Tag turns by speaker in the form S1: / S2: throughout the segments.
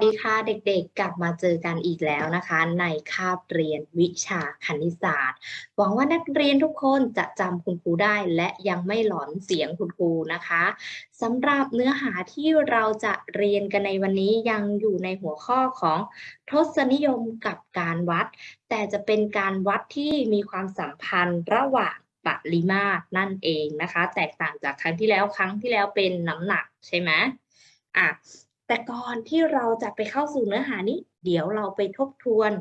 S1: วัสดีค่ะเด็กๆ กลับมาเจอกันอีกแล้วนะคะ ในคาบเรียนวิชาคณิตศาสตร์ หวังว่านักเรียนทุกคนจะจำคุณครูได้และยังไม่หลอนเสียงคุณครูนะคะสำหรับเนื้อหาที่เราจะเรียนกันในวันนี้ยังอยู่ในหัวข้อของทศนิยมกับการวัด แต่จะเป็นการวัดที่มีความสัมพันธ์ระหว่างปริมาตรนั่นเองนะคะ แตกต่างจากครั้งที่แล้วครั้งที่แล้วเป็นน้ำหนักใช่ไหมอะ แต่ก่อนที่เราจะไปเข้าสู่เนื้อหานี้ เดี๋ยวเราไปทบทวน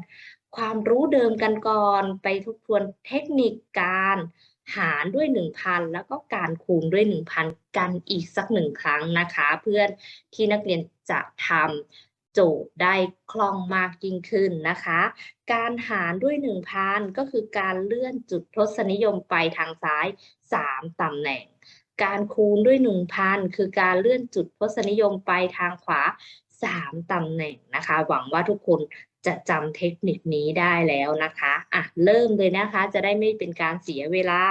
S1: ความรู้เดิมกันก่อน ไปทบทวนเทคนิคการหารด้วย 1,000 แล้วก็การคูณด้วย 1,000 กันอีกสักหนึ่งครั้งนะคะ เพื่อนที่นักเรียนจะทำโจทย์ได้คล่องมากยิ่งขึ้นนะคะ การหารด้วย 1,000 ก็คือการเลื่อนจุดทศนิยมไปทางซ้าย 3ตำแหน่ง การคูณด้วย 1,000 คือการเลื่อนจุดทศนิยมไปทางขวา 3ตำแหน่งนะคะ หวังว่าทุกคนจะจำเทคนิคนี้ได้แล้วนะคะอะเริ่มเลยนะคะ จะได้ไม่เป็นการเสียเวลา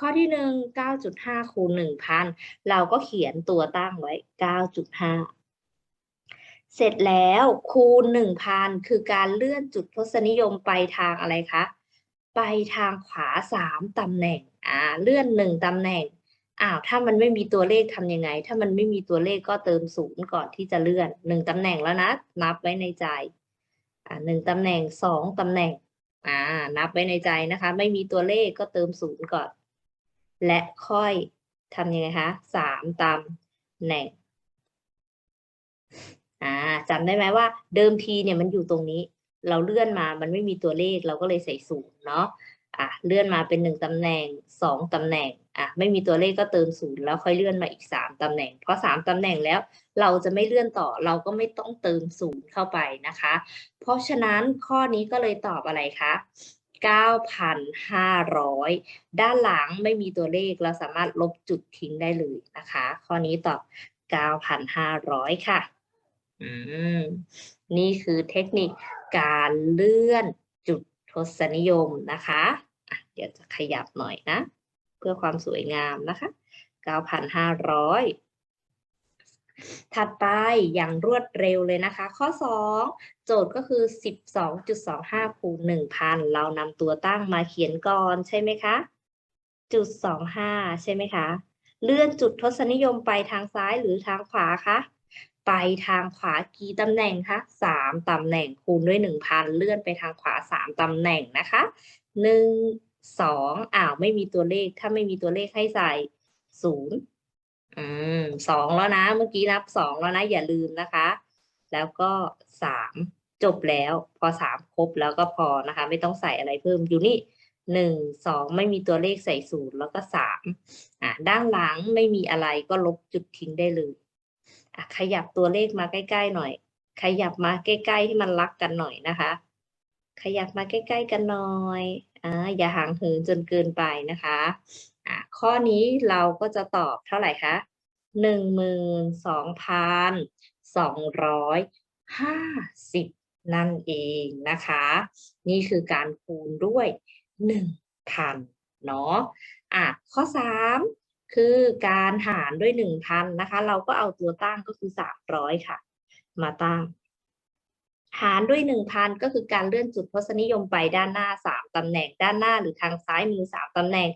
S1: ข้อที่ 1 9.5คูณ1,000 เราก็เขียนตัวตั้งไว้ 9.5เสร็จแล้วคูณ1,000คือการเลื่อนจุดทศนิยมไปทางอะไรคะ ไปทางขวา3ตำแหน่งอ่าเลื่อน1ตำแหน่ง อ้าวถ้ามันไม่มีตัวเลขทำยังไง ถ้ามันไม่มีตัวเลขก็เติมศูนย์ก่อนที่จะเลื่อนหนึ่งตำแหน่งแล้วนะ นับไว้ในใจอ่าหนึ่งตำแหน่งสองตำแหน่งอ่านับไว้ในใจนะคะ ไม่มีตัวเลขก็เติมศูนย์ก่อน และค่อยทำยังไงคะสามตำแหน่งอ่าจำได้ไหมว่า เดิมทีเนี่ยมันอยู่ตรงนี้ เราเลื่อนมามันไม่มีตัวเลขเราก็เลยใส่ศูนย์เนาะ อะเลื่อนมาเป็นหนึ่งตำแหน่งสองตำแหน่งอะไม่มีตัวเลขก็เติมศูนย์แล้วค่อยเลื่อนมาอีกสามตำแหน่ง เพราะสามตำแหน่งแล้วเราจะไม่เลื่อนต่อเราก็ไม่ต้องเติมศูนย์เข้าไปนะคะ เพราะฉะนั้นข้อนี้ก็เลยตอบอะไรคะ9,500 ด้านหลังไม่มีตัวเลขเราสามารถลบจุดทิ้งได้เลยนะคะ ข้อนี้ตอบ 9,500 ค่ะ อืม นี่คือเทคนิคการเลื่อน ทศนิยมนะคะะเดี๋ยวจะขยับหน่อยนะ เพื่อความสวยงามนะคะ 9,500ถัดไปอย่างรวดเร็วเลยนะคะ ข้อ 2 โจทย์ก็คือ 12.25คูณ1,000 เรานำตัวตั้งมาเขียนก่อนใช่ไหมคะจุด25 ใช่ไหมคะ เลื่อนจุดทศนิยมไปทางซ้ายหรือทางขวาคะ ไปทางขวากี่ตำแหน่งคะสามตำแหน่งคูณด้วยหนึ่งพันเลื่อนไปทางขวาสามตำแหน่งนะคะหนึ่งสองอ้าวไม่มีตัวเลข ถ้าไม่มีตัวเลขให้ใส่ศูนย์อืมสองแล้วนะ เมื่อกี้นับสองแล้วนะ อย่าลืมนะคะ แล้วก็สามจบแล้ว พอสามครบแล้วก็พอนะคะ ไม่ต้องใส่อะไรเพิ่มอยู่นี่หนึ่งสองไม่มีตัวเลขใส่ศูนย์แล้วก็สามอะด้านหลังไม่มีอะไรก็ลบจุดทิ้งได้เลย ขยับตัวเลขมาใกล้ๆหน่อย ขยับมาใกล้ๆที่มันรักกันหน่อยนะคะ ขยับมาใกล้ๆกันหน่อยอ่าอย่าห่างเหินจนเกินไปนะคะอะข้อนี้เราก็จะตอบเท่าไหร่คะหนึ่งหมื่นสองพันสองร้อยห้าสิบนั่นเองนะคะ นี่คือการคูณด้วยหนึ่งพันเนาะอะข้อสาม คือการหารด้วยหนึ่งพันนะคะ เราก็เอาตัวตั้งก็คือสามร้อยค่ะ มาตั้ง หารด้วยหนึ่งพันก็คือการเลื่อนจุดทศนิยมไปด้านหน้าสามตำแหน่งด้านหน้าหรือทางซ้ายมือสามตำแหน่ง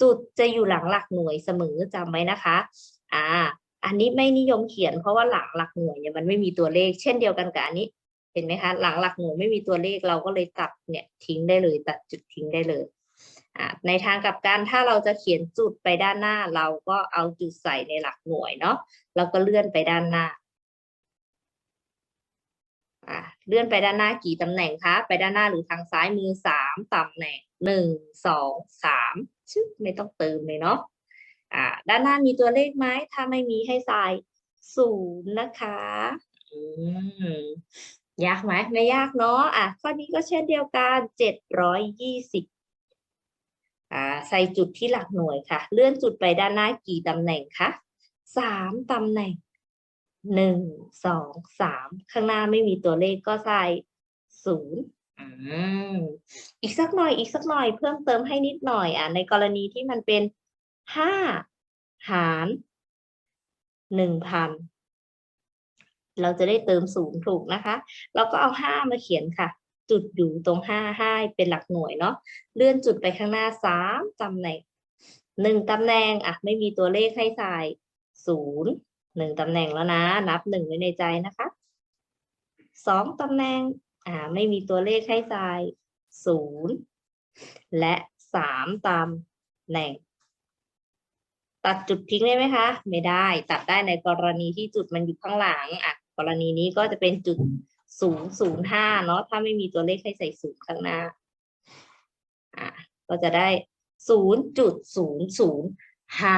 S1: จุดจะอยู่หลังหลักหน่วยเสมอจำไว้นะคะ อ่า อันนี้ไม่นิยมเขียนเพราะว่าหลังหลักหน่วยเนี่ยมันไม่มีตัวเลข เช่นเดียวกันกับอันนี้เห็นไหมคะ หลังหลักหน่วยไม่มีตัวเลขเราก็เลยตัดเนี่ยทิ้งได้เลย ตัดจุดทิ้งได้เลย ในทางกลับกันถ้าเราจะเขียนจุดไปด้านหน้า เราก็เอาจุดใส่ในหลักหน่วยเนาะแล้วก็เลื่อนไปด้านหน้าอ่าเลื่อนไปด้านหน้ากี่ตำแหน่งคะ ไปด้านหน้าหรือทางซ้ายมือสามตำแหน่งหนึ่งสองสามชึบไม่ต้องเติมเลยเนาะอ่า ด้านหน้ามีตัวเลขไหมถ้าไม่มีให้ใส่ศูนย์นะคะอืมยากไหมไม่ยากเนาะอะข้อนี้ก็เช่นเดียวกันเจ็ดร้อยยี่สิบ อ่าใส่จุดที่หลักหน่วยค่ะ เลื่อนจุดไปด้านหน้ากี่ตำแหน่งคะสามตำแหน่งหนึ่งสองสามข้างหน้าไม่มีตัวเลขก็ใส่ศูนย์อืมอีกสักหน่อยอีกสักหน่อยเพิ่มเติมให้นิดหน่อยอะในกรณีที่มันเป็นห้าหารหนึ่งพันเราจะได้เติมศูนย์ถูกนะคะ เราก็เอาห้ามาเขียนค่ะ จุดอยู่ตรงห้าห้าเป็นหลักหน่วยเนาะเลื่อนจุดไปข้างหน้าสามตำแหน่งหนึ่งตำแหน่งอะไม่มีตัวเลขให้ใส่ศูนย์หนึ่งตำแหน่งแล้วนะ นับหนึ่งไว้ในใจนะคะสองตำแหน่งอ่าไม่มีตัวเลขให้ใส่ศูนย์และสามตำแหน่ง ตัดจุดทิ้งได้ไหมคะ ไม่ได้ ตัดได้ในกรณีที่จุดมันอยู่ข้างหลังอะกรณีนี้ก็จะเป็นจุด ศูนย์ศูนย์ห้าเนาะถ้าไม่มีตัวเลขให้ใส่ศูนย์ข้างหน้าอะก็จะได้ศูนย์จุดศูนย์ศูนย์ห้า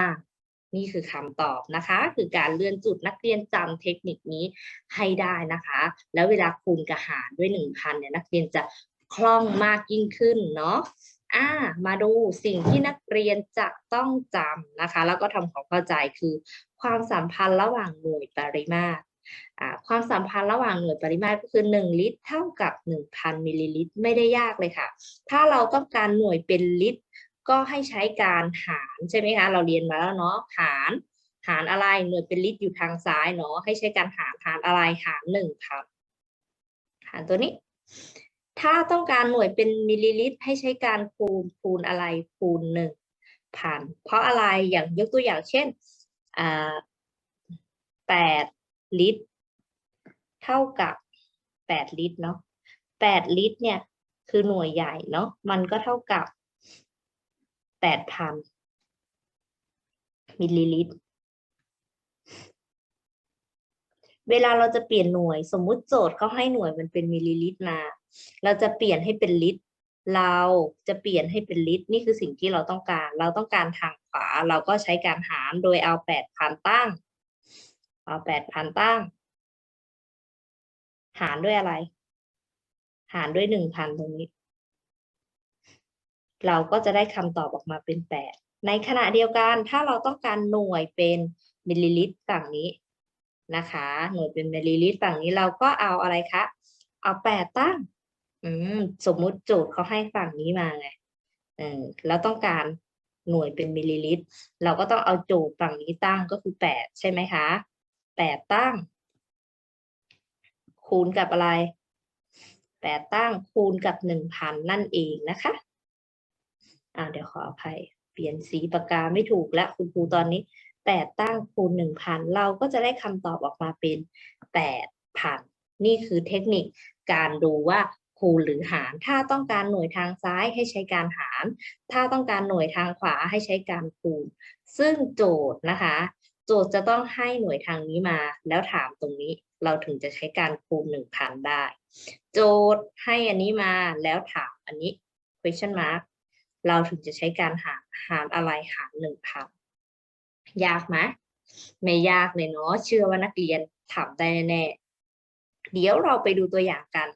S1: นี่คือคำตอบนะคะ คือการเลื่อนจุดนักเรียนจำเทคนิคนี้ให้ได้นะคะ แล้วเวลาคูณกับหารด้วยหนึ่งพันเนี่ยนักเรียนจะคล่องมากยิ่งขึ้นเนาะอ่ามาดูสิ่งที่นักเรียนจะต้องจำนะคะ แล้วก็ทำความเข้าใจคือความสัมพันธ์ระหว่างหน่วยปริมาตร ความสัมพันธ์ระหว่างหน่วยปริมาตรก็คือหนึ่งลิตร เท่ากับหนึ่งพันมิลลิลิตร ไม่ได้ยากเลยค่ะ ถ้าเราต้องการหน่วยเป็นลิตร ก็ให้ใช้การหารใช่ไหมคะเราเรียนมาแล้วเนาะหารหารอะไรหน่วยเป็นลิตรอยู่ทางซ้ายเนาะให้ใช้การหารหารอะไรหารหนึ่งพันหารตัวนี้ ถ้าต้องการหน่วยเป็นมิลลิลิตร ให้ใช้การคูณคูณอะไรคูณหนึ่งพันเพราะอะไรอย่างยกตัวอย่างเช่นแปด ลิตร เท่ากับแปดลิตรเนาะแปดลิตรเนี่ยคือหน่วยใหญ่เนาะมันก็เท่ากับแปดพันมิลลิลิตร เวลาเราจะเปลี่ยนหน่วย สมมุติโจทย์เขาให้หน่วยมันเป็นมิลลิลิตรมา เราจะเปลี่ยนให้เป็นลิตร เราจะเปลี่ยนให้เป็นลิตร นี่คือสิ่งที่เราต้องการ เราต้องการทางขวา เราก็ใช้การหารโดยเอาแปดพันตั้ง เอาแปดพันตั้ง หารด้วยอะไร หารด้วยหนึ่งพันตรงนี้ เราก็จะได้คำตอบออกมาเป็นแปดในขณะเดียวกันถ้าเราต้องการหน่วยเป็นมิลลิลิตรฝั่งนี้นะคะ หน่วยเป็นมิลลิลิตรฝั่งนี้เราก็เอาอะไรคะ เอาแปดตั้ง อืมสมมุติโจทย์เขาให้ฝั่งนี้มาไงเออแล้วต้องการหน่วยเป็นมิลลิลิตร เราก็ต้องเอาโจทย์ฝั่งนี้ตั้งก็คือแปดใช่ไหมคะ แปดตั้ง คูณกับอะไรแปดตั้งคูณกับหนึ่งพันนั่นเองนะคะอ่าเดี๋ยวขออภัย เปลี่ยนสีปากกาไม่ถูกแล้วคุณครูตอนนี้แปดตั้งคูณหนึ่งพันเราก็จะได้คำตอบออกมาเป็นแปดพันนี่คือเทคนิคการดูว่าคูณหรือหาร ถ้าต้องการหน่วยทางซ้ายให้ใช้การหาร ถ้าต้องการหน่วยทางขวาให้ใช้การคูณ ซึ่งโจทย์นะคะ โจทย์จะต้องให้หน่วยทางนี้มา แล้วถามตรงนี้เราถึงจะใช้การคูณหนึ่งพันได้ โจทย์ให้อันนี้มาแล้วถามอันนี้ question mark เราถึงจะใช้การหาหารอะไรหารหนึ่งพันยากไหมไม่ยากเลยเนาะเชื่อว่านักเรียนทำได้แน่เดี๋ยวเราไปดูตัวอย่างกัน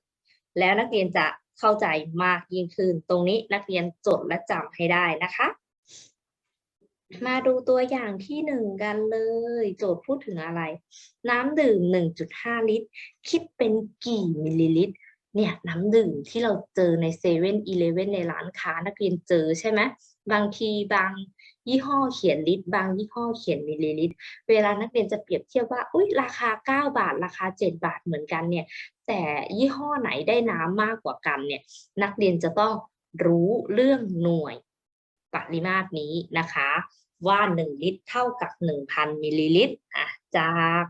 S1: แล้วนักเรียนจะเข้าใจมากยิ่งขึ้น ตรงนี้นักเรียนจดและจำให้ได้นะคะ มาดูตัวอย่างที่หนึ่งกันเลย โจทย์พูดถึงอะไร น้ำดื่ม 1.5 ลิตร คิดเป็นกี่มิลลิลิตร เนี่ยน้ำดื่มที่เราเจอในเซเว่นอีเลเว่นในร้านค้านักเรียนเจอใช่ไหมบางทีบางยี่ห้อเขียนลิตร บางยี่ห้อเขียนมิลลิลิตร เวลานักเรียนจะเปรียบเทียบว่าอุ้ยราคา 9 บาท ราคา 7 บาทเหมือนกันเนี่ย แต่ยี่ห้อไหนได้น้ำมากกว่ากันเนี่ย นักเรียนจะต้องรู้เรื่องหน่วย ปริมาตรนี้นะคะ ว่า 1 ลิตรเท่ากับ 1,000 มิลลิลิตรอะจาก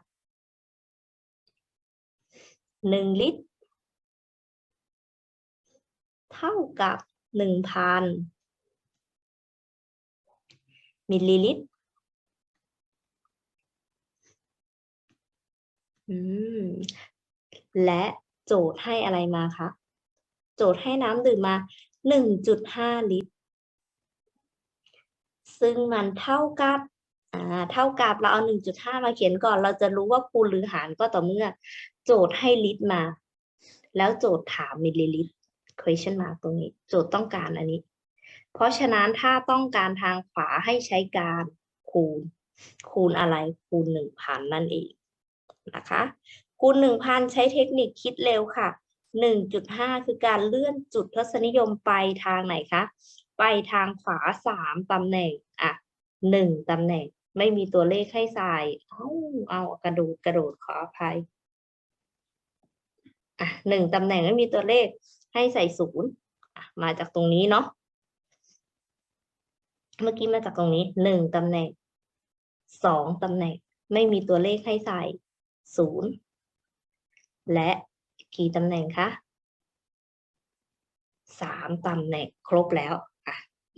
S1: 1 ลิตร เท่ากับ 1,000 มิลลิลิตรอืมและโจทย์ให้อะไรมาคะ โจทย์ให้น้ำดื่มมา 1.5 ลิตร ซึ่งมันเท่ากับเท่ากับเราเอา 1.5 มาเขียนก่อน เราจะรู้ว่าคูณหรือหารก็ต่อเมื่อ โจทย์ให้ลิตรมา แล้วโจทย์ถามมิลลิลิตร question mark ตรงนี้ โจทย์ต้องการอันนี้ เพราะฉะนั้นถ้าต้องการทางขวาให้ใช้การคูณ คูณอะไรคูณ 1,000 นั่นเองนะคะ คูณ 1,000 ใช้เทคนิคคิดเร็วค่ะ 1.5 คือการเลื่อนจุดทศนิยมไปทางไหนคะ ไปทางขวา3ตำแหน่ง อะ1ตำแหน่ง ไม่มีตัวเลขให้ใส่เอาเอากระโดดกระโดดขออภัย อะหนึ่งตำแหน่งไม่มีตัวเลขให้ใส่ศูนย์มาจากตรงนี้เนาะ เมื่อกี้มาจากตรงนี้หนึ่งตำแหน่งสองตำแหน่ง ไม่มีตัวเลขให้ใส่ศูนย์และกี่ตำแหน่งคะสามตำแหน่งครบแล้ว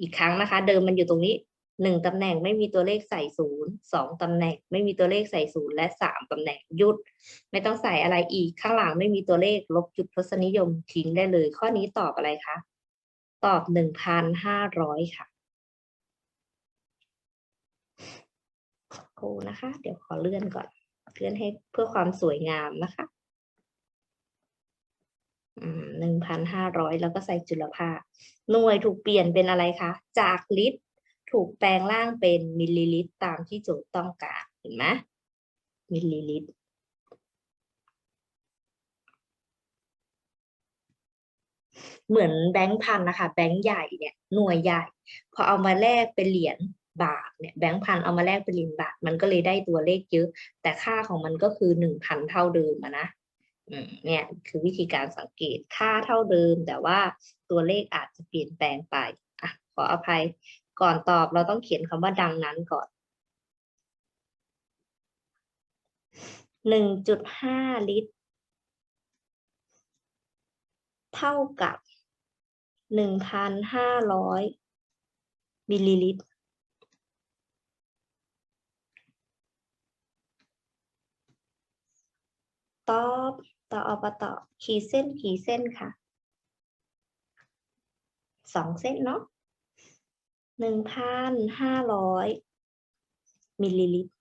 S1: อีกครั้งนะคะ เดิมมันอยู่ตรงนี้หนึ่งตำแหน่งไม่มีตัวเลขใส่ศูนย์สองตำแหน่ง ไม่มีตัวเลขใส่ศูนย์และสามตำแหน่งหยุด ไม่ต้องใส่อะไรอีกข้างหลังไม่มีตัวเลขลบจุดทศนิยมทิ้งได้เลย ข้อนี้ตอบอะไรคะตอบหนึ่งพันห้าร้อยค่ะสักครูนะคะ เดี๋ยวขอเลื่อนก่อน เลื่อนให้เพื่อความสวยงามนะคะ หนึ่งพันห้าร้อยแล้วก็ใส่จุลภาค หน่วยถูกเปลี่ยนเป็นอะไรคะ จากลิตรถูกแปลงร่างเป็นมิลลิลิตรตามที่โจทย์ต้องการ เห็นไหมมิลลิลิตรเหมือนแบงค์พันนะคะแบงค์ใหญ่เนี่ยหน่วยใหญ่ พอเอามาแลกเป็นเหรียญบาทเนี่ยแบงค์พันเอามาแลกเป็นเหรียญบาท มันก็เลยได้ตัวเลขเยอะ แต่ค่าของมันก็คือหนึ่งพันเท่าเดิมนะ เนี่ยคือวิธีการสังเกตค่าเท่าเดิม แต่ว่าตัวเลขอาจจะเปลี่ยนแปลงไปอะขออภัยก่อนตอบเราต้องเขียนคำว่าดังนั้นก่อนหนึ่งจุดห้าลิตร เท่ากับหนึ่งพันห้าร้อยมิลลิลิตร ตอบ ต่ออบต่อขีดเส้นขีดเส้นค่ะสองเส้นเนาะหนึ่งพันห้าร้อยมิลลิลิตร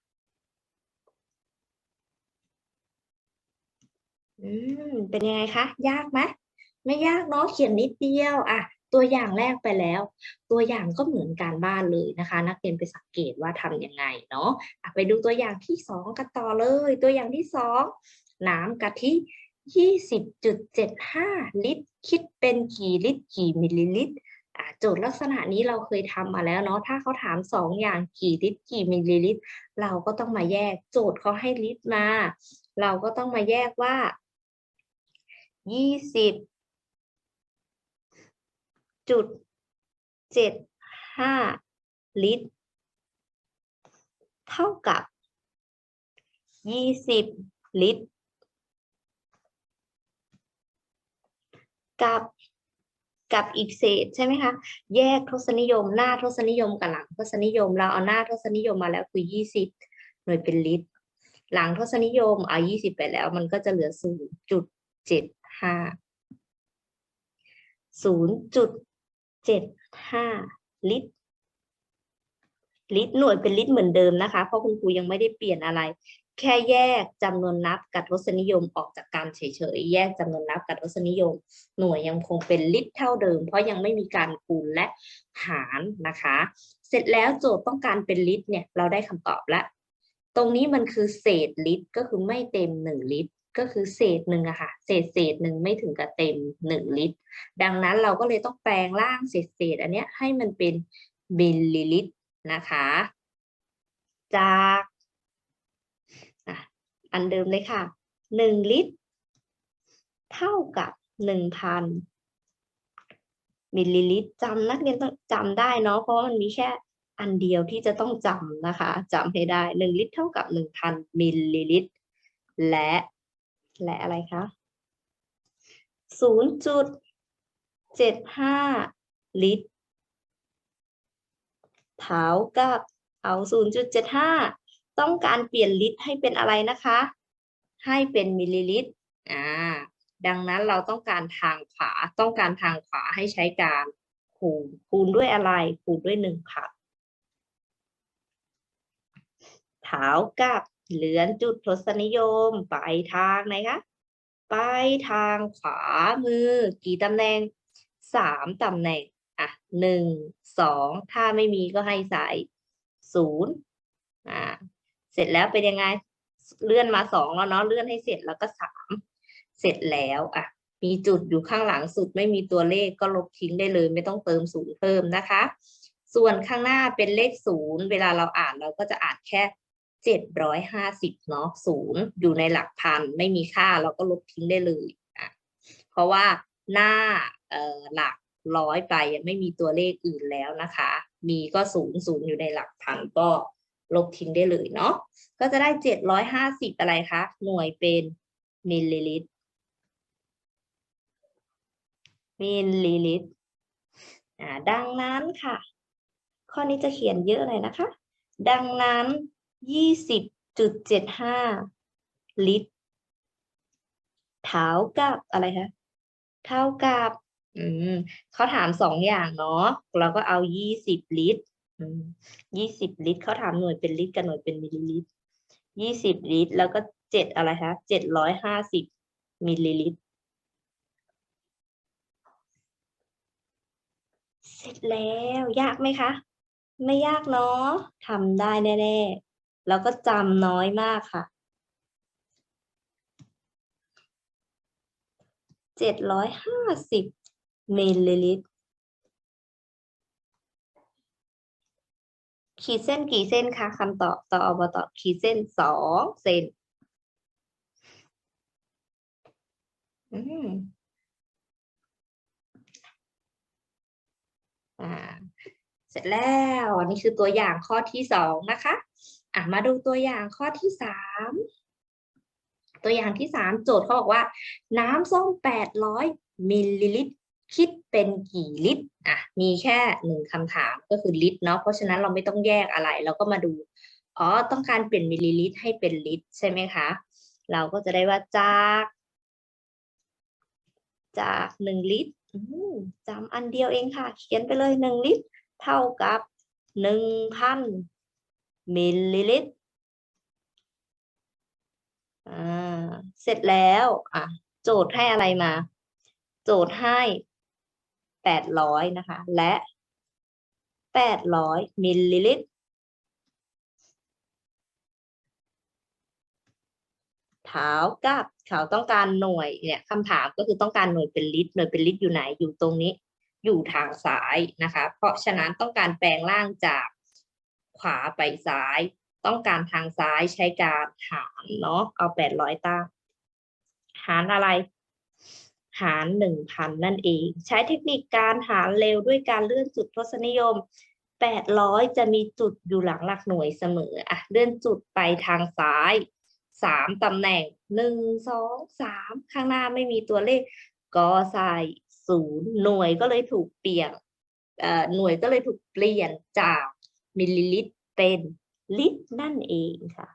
S1: อืมเป็นยังไงคะ ยากไหมไม่ยากเนาะเขียนนิดเดียวอะตัวอย่างแรกไปแล้ว ตัวอย่างก็เหมือนการบ้านเลยนะคะ นักเรียนไปสังเกตว่าทำยังไงเนาะะไปดูตัวอย่างที่สองกันต่อเลย ตัวอย่างที่สองน้ำกะทิ ยี่สิบจุดเจ็ดห้าลิตร คิดเป็นกี่ลิตร กี่มิลลิลิตรโจทย์ลักษณะนี้เราเคยทำมาแล้วเนาะ ถ้าเขาถามสองอย่างกี่ลิตร กี่มิลลิลิตร เราก็ต้องมาแยก โจทย์เขาให้ลิตรมา เราก็ต้องมาแยกว่ายี่สิบจุดเจ็ดห้าลิตร เท่ากับยี่สิบลิตร กับกับอีกเศษใช่ไหมคะแยกทศนิยม หน้าทศนิยมกับหลังทศนิยม เราเอาหน้าทศนิยมมาแล้วคือยี่สิบหน่วยเป็นลิตร หลังทศนิยมเอายี่สิบไปแล้ว มันก็จะเหลือศูนย์จุดเจ็ดห้าศูนย์จุดเจ็ดห้าลิตรลิตรหน่วยเป็นลิตรเหมือนเดิมนะคะ เพราะคุณครูยังไม่ได้เปลี่ยนอะไร แค่แยกจำนวนนับกับทศนิยมออกจากกันเฉยๆ แยกจำนวนนับกับทศนิยม หน่วยยังคงเป็นลิตรเท่าเดิม เพราะยังไม่มีการคูณและหารนะคะ เสร็จแล้วโจทย์ต้องการเป็นลิตรเนี่ยเราได้คำตอบแล้ว ตรงนี้มันคือเศษลิตรก็คือไม่เต็มหนึ่งลิตร ก็คือเศษหนึ่งอะค่ะ เศษเศษหนึ่งไม่ถึงกับเต็มหนึ่งลิตร ดังนั้นเราก็เลยต้องแปลงร่างเศษเศษอันเนี้ยให้มันเป็นมิลลิลิตรนะคะ จาก อันเดิมเลยค่ะ 1 ลิตร เท่ากับ 1,000 มิลลิลิตรจำนักเรียนต้องจำได้เนาะเพราะมันมีแค่อันเดียวที่จะต้องจำนะคะจำให้ได้ 1 ลิตรเท่ากับ 1,000 มิลลิลิตร และ และอะไรคะ0.75 ลิตรเท่ากับเอา 0.75 ต้องการเปลี่ยนลิตรให้เป็นอะไรนะคะ ให้เป็นมิลลิลิตรอ่าดังนั้นเราต้องการทางขวาต้องการทางขวาให้ใช้การคูณคูณด้วยอะไรคูณด้วยหนึ่งพันเท่ากับเหลือนจุดทศนิยมไปทางไหนคะไปทางขวามือ กี่ตำแหน่งสามตำแหน่งอะหนึ่งสองถ้าไม่มีก็ให้ใส่ศูนย์อ่า เสร็จแล้วเป็นยังไง เลื่อนมาสองแล้วเนาะเลื่อนให้เสร็จแล้วก็สามเสร็จแล้วอะมีจุดอยู่ข้างหลังสุดไม่มีตัวเลขก็ลบทิ้งได้เลย ไม่ต้องเติมศูนย์เพิ่มนะคะ ส่วนข้างหน้าเป็นเลขศูนย์เวลาเราอ่านเราก็จะอ่านแค่เจ็ดร้อยห้าสิบเนาะศูนย์อยู่ในหลักพันไม่มีค่าเราก็ลบทิ้งได้เลยอะเพราะว่าหน้าหลักร้อยไปยังไม่มีตัวเลขอื่นแล้วนะคะ มีก็ศูนย์ศูนย์อยู่ในหลักพันก็ ลบทิ้งได้เลยเนาะก็จะได้เจ็ดร้อยห้าสิบอะไรคะหน่วยเป็นมิลลิลิตรมิลลิลิตรอ่าดังนั้นค่ะ ข้อนี้จะเขียนเยอะเลยนะคะ ดังนั้นยี่สิบจุดเจ็ดห้าลิตร เท่ากับอะไรคะ เท่ากับ อืมเขาถามสองอย่างเนาะ เราก็เอายี่สิบลิตร ยี่สิบลิตรเขาถามหน่วยเป็นลิตรกับหน่วยเป็นมิลลิลิตรยี่สิบลิตร แล้วก็เจ็ดอะไรคะเจ็ดร้อยห้าสิบมิลลิลิตร เสร็จแล้วยากไหมคะ ไม่ยากเนาะทำได้แน่ๆ แล้วก็จำน้อยมากค่ะเจ็ดร้อยห้าสิบมิลลิลิตร ขีดเส้นกี่เส้นคะคำตอบตอบอบตอบขีดเส้นสองเส้นอืมอ่าเสร็จแล้วอันนี้คือตัวอย่างข้อที่สองนะคะ อะมาดูตัวอย่างข้อที่สามตัวอย่างที่สามโจทย์เขาบอกว่า น้ำส้มแปดร้อยมิลลิลิตร คิดเป็นกี่ลิตรอะมีแค่หนึ่งคำถามก็คือลิตรเนาะเพราะฉะนั้นเราไม่ต้องแยกอะไร เราก็มาดูอ๋อต้องการเปลี่ยนมิลลิลิตรให้เป็นลิตร ใช่ไหมคะเราก็จะได้ว่าจาก จากหนึ่งลิตรจำอันเดียวเองค่ะ เขียนไปเลยหนึ่งลิตร เท่ากับหนึ่งพันมิลลิลิตรอ่าเสร็จแล้ว อะ โจทย์ให้อะไรมา โจทย์ให้ แปดร้อยนะคะ และแปดร้อยมิลลิลิตร เท้ากับเขาต้องการหน่วยเนี่ยคำถามก็คือต้องการหน่วยเป็นลิตร หน่วยเป็นลิตรอยู่ไหนอยู่ตรงนี้ อยู่ทางซ้ายนะคะ เพราะฉะนั้นต้องการแปลงร่างจากขวาไปซ้าย ต้องการทางซ้ายใช้การหารเนาะเอาแปดร้อยตั้งหารอะไร หารหนึ่งพันนั่นเอง ใช้เทคนิคการหารเร็วด้วยการเลื่อนจุดทศนิยมแปดร้อยจะมีจุดอยู่หลังหลักหน่วยเสมออะเลื่อนจุดไปทางซ้ายสามตำแหน่งหนึ่งสองสามข้างหน้าไม่มีตัวเลขก็ใส่ศูนย์หน่วยก็เลยถูกเปลี่ยนหน่วยก็เลยถูกเปลี่ยนจากมิลลิลิตรเป็นลิตรนั่นเองค่ะ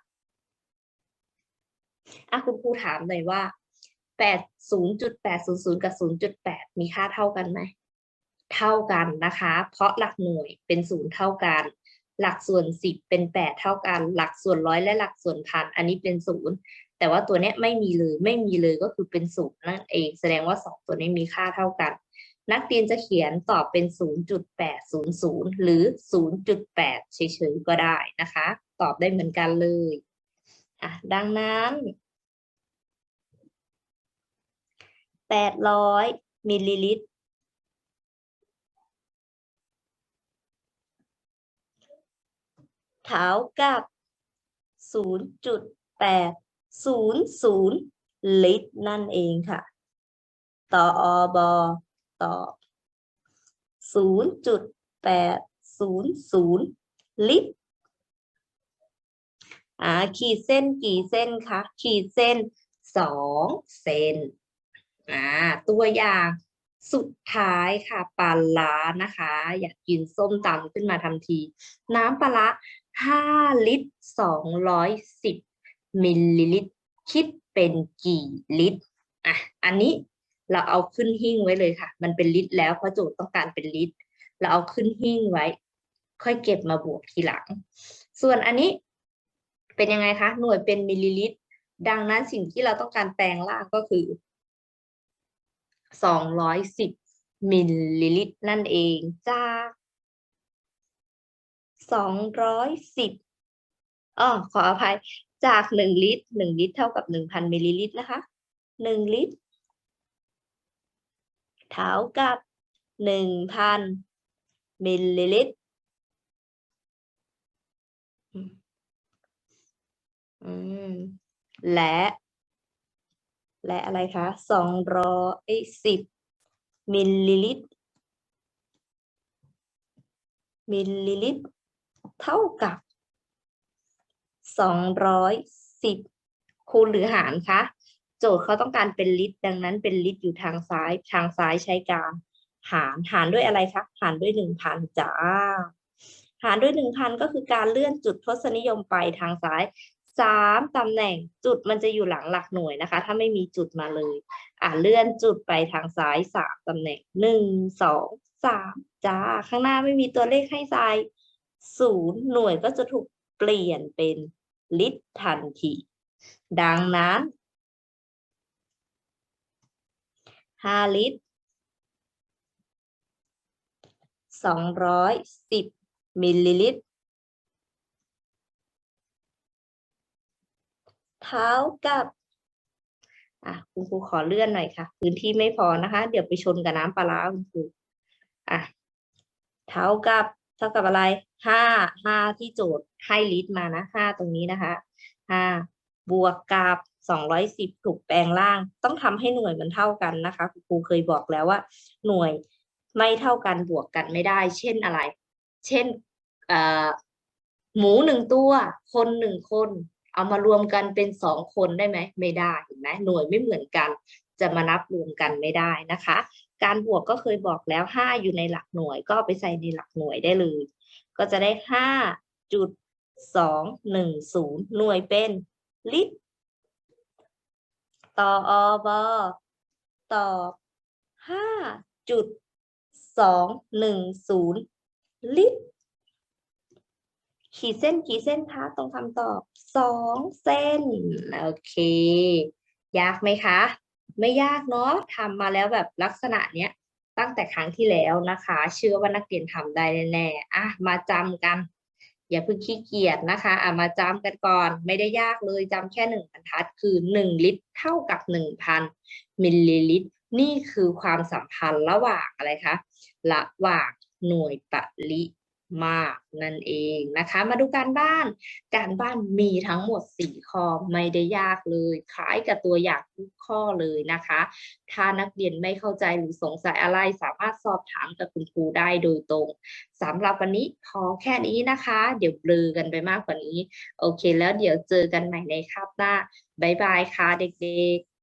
S1: อะคุณครูถามหน่อยว่า แปดศูนย์จุดแปดศูนย์ศูนย์กับศูนย์จุดแปดมีค่าเท่ากันไหม เท่ากันนะคะ เพราะหลักหน่วยเป็นศูนย์เท่ากัน หลักส่วนสิบเป็นแปดเท่ากัน หลักส่วนร้อยและหลักส่วนพัน อันนี้เป็นศูนย์แต่ว่าตัวเนี้ยไม่มีเลยไม่มีเลยก็คือเป็นศูนย์นั่นเอง แสดงว่าสองตัวนี้มีค่าเท่ากัน นักเรียนจะเขียนตอบเป็น 0.800 หรือ 0.8 เฉยๆก็ได้นะคะ ตอบได้เหมือนกันเลยอะดังนั้น 800มิลลิลิตร เท่ากับ0.800ลิตรนั่นเองค่ะ ต่ออบอตอบ0.800ลิตรอ่าขีดเส้นกี่เส้นคะ ขีดเส้นสองเส้น อ่าตัวอย่างสุดท้ายค่ะปลาร้านะคะ อยากกินส้มตำขึ้นมาทันที น้ำปลาร้าห้าลิตรสองร้อยสิบมิลลิลิตร คิดเป็นกี่ลิตรอะอันนี้เราเอาขึ้นหิ้งไว้เลยค่ะ มันเป็นลิตรแล้วเพราะโจทย์ต้องการเป็นลิตร เราเอาขึ้นหิ้งไว้ ค่อยเก็บมาบวกทีหลัง ส่วนอันนี้เป็นยังไงคะ หน่วยเป็นมิลลิลิตร ดังนั้นสิ่งที่เราต้องการแปลงร่างก็คือ สองร้อยสิบมิลลิลิตรนั่นเองจากสองร้อยสิบอ๋อขออภัยจากหนึ่งลิตรหนึ่งลิตร เท่ากับหนึ่งพันมิลลิลิตรนะคะหนึ่งลิตร เท่ากับหนึ่งพันมิลลิลิตรและ และอะไรคะสองร้อยสิบมิลลิลิตร มิลลิลิตร เท่ากับสองร้อยสิบคูณหรือหารคะ โจทย์เขาต้องการเป็นลิตร ดังนั้นเป็นลิตรอยู่ทางซ้าย ทางซ้ายใช้การหารหารด้วยอะไรคะ หารด้วยหนึ่งพันจ้า หารด้วยหนึ่งพันก็คือการเลื่อนจุดทศนิยมไปทางซ้าย สามตำแหน่งจุดมันจะอยู่หลังหลักหน่วยนะคะ ถ้าไม่มีจุดมาเลย อ่าเลื่อนจุดไปทางซ้ายสามตำแหน่งหนึ่งสองสามจ้า ข้างหน้าไม่มีตัวเลขให้ใส่ศูนย์หน่วยก็จะถูกเปลี่ยนเป็นลิตรทันที ดังนั้นห้าลิตรสองร้อยสิบมิลลิลิตร เท่ากับอะคุณครูขอเลื่อนหน่อยค่ะ พื้นที่ไม่พอนะคะ เดี๋ยวไปชนกับน้ำปลาร้าคุณครูอะเท่ากับเท่ากับอะไรห้าห้าที่โจทย์ให้ลิตรมานะห้าตรงนี้นะคะห้าบวกกับสองร้อยสิบถูกแปลงล่าง ต้องทำให้หน่วยมันเท่ากันนะคะคุณครูเคยบอกแล้วว่า หน่วยไม่เท่ากันบวกกันไม่ได้ เช่นอะไร เช่นอ่อหมูหนึ่งตัว คนหนึ่งคน เอามารวมกันเป็นสองคนได้ไหมไม่ได้เห็นไหมหน่วยไม่เหมือนกัน จะมานับรวมกันไม่ได้นะคะ การบวกก็เคยบอกแล้วห้าอยู่ในหลักหน่วยก็ไปใส่ในหลักหน่วยได้เลย ก็จะได้ห้าจุดสองหนึ่งศูนย์หน่วยเป็นลิตรต่ออบตอบห้าจุดสองหนึ่งศูนย์ลิตร ขีดเส้นกี่เส้นคะตรงคำตอบสองเส้นโอเค ยากไหมคะ ไม่ยากเนาะทำมาแล้วแบบลักษณะเนี้ยตั้งแต่ครั้งที่แล้วนะคะ เชื่อว่านักเรียนทำได้แน่ๆอะมาจำกัน อย่าเพิ่งขี้เกียจนะคะอะมาจำกันก่อน ไม่ได้ยากเลยจำแค่หนึ่งบรรทัดคือหนึ่งลิตรเท่ากับหนึ่งพันมิลลิลิตร นี่คือความสัมพันธ์ระหว่างอะไรคะระหว่างหน่วยปริ มาตรนั่นเองนะคะ มาดูการบ้าน การบ้านมีทั้งหมด 4 ข้อไม่ได้ยากเลยคล้ายกับตัวอย่างทุกข้อเลยนะคะ ถ้านักเรียนไม่เข้าใจหรือสงสัยอะไรสามารถสอบถามกับคุณครูได้โดยตรงสำหรับวันนี้พอแค่นี้นะคะ เดี๋ยวเบลอกันไปมากกว่านี้ โอเคแล้วเดี๋ยวเจอกันใหม่ในคาบหน้าบ๊ายบายค่ะเด็กๆ